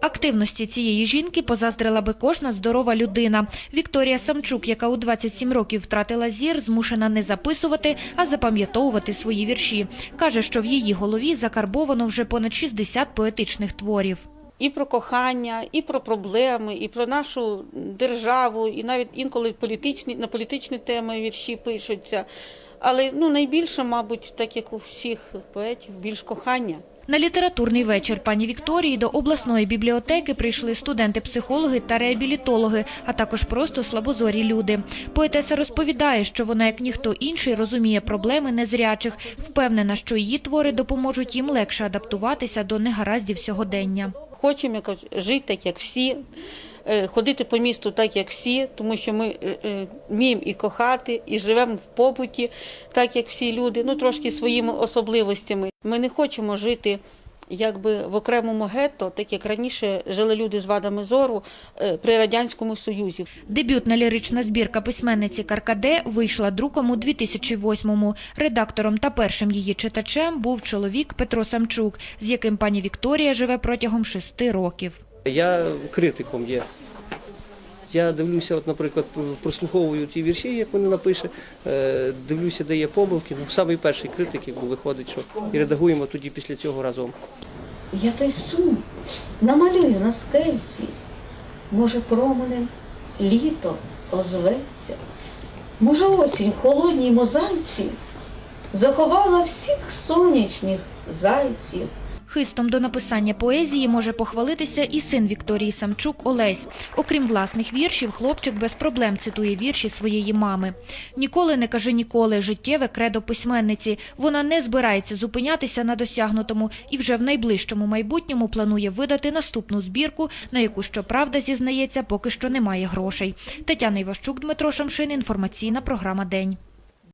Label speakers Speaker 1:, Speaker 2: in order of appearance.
Speaker 1: Активності цієї жінки позаздрила би кожна здорова людина. Вікторія Самчук, яка у 27 років втратила зір, змушена не записувати, а запам'ятовувати свої вірші. Каже, що в її голові закарбовано вже понад 60 поетичних творів.
Speaker 2: і про кохання, і про проблеми, і про нашу державу, і навіть інколи політичні на політичні теми вірші пишуться. Але ну найбільше, мабуть, так як у всіх поетів, більш кохання.
Speaker 1: На літературний вечір пані Вікторії до обласної бібліотеки прийшли студенти-психологи та реабілітологи, а також просто слабозорі люди. Поетеса розповідає, що вона, як ніхто інший, розуміє проблеми незрячих, впевнена, що її твори допоможуть їм легше адаптуватися до негараздів сьогодення.
Speaker 2: Хочемо жити так, як всі, ходити по місту так, як всі, тому що ми е, е, вміємо і кохати, і живемо в побуті, так як всі люди, ну трошки своїми особливостями. Ми не хочемо жити. Якби в окремому гетто, так як раніше жили люди з вадами зору е, при радянському союзі.
Speaker 1: Дебютна лірична збірка письменниці Каркаде вийшла друком у 2008-му. Редактором та першим її читачем був чоловік Петро Самчук, з яким пані Вікторія живе протягом шести років.
Speaker 3: Я критиком є. Я дивлюся, от, наприклад, прослуховую ті вірші, як вони напише, е, дивлюся, де є помилки. Ну, самий перший критик, бо виходить, що і редагуємо тоді після цього разом.
Speaker 4: Я той сум намалюю на скельці, може, променем літо озветься, може, осінь в холодній мозаїці заховала всіх сонячних зайців.
Speaker 1: Хистом до написання поезії може похвалитися і син Вікторії Самчук Олесь. Окрім власних віршів, хлопчик без проблем цитує вірші своєї мами. Ніколи не каже ніколи життєве кредо письменниці. Вона не збирається зупинятися на досягнутому і вже в найближчому майбутньому планує видати наступну збірку, на яку, щоправда, зізнається, поки що немає грошей. Тетяна Іващук, Дмитро Шамшин, інформаційна програма День.